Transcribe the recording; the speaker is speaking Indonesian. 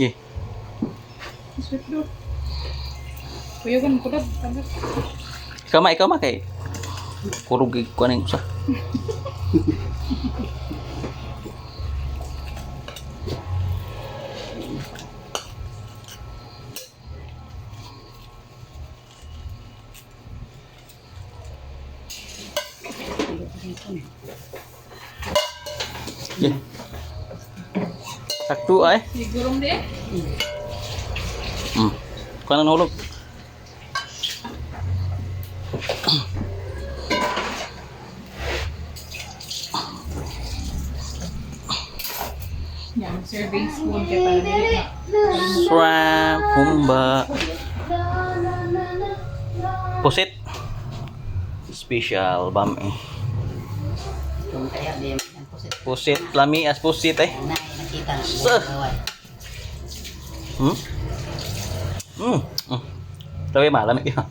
Ye. Sweet do. Kuya kan kudat tanggap. Ikaw ma, ikaw ma kay kurog ko ning usa. Ye. Sakto ay. Sigurong deh. Hmm. Kuha na hulog. Yang serving spoon kaya para dili na. Shrimp, humba. Pusit. Special bam eh. Kung kaya di ang pusit Pusit, lami as pusit eh. kita ng buhay. Hmm? Hmm. Tawi malamig yun.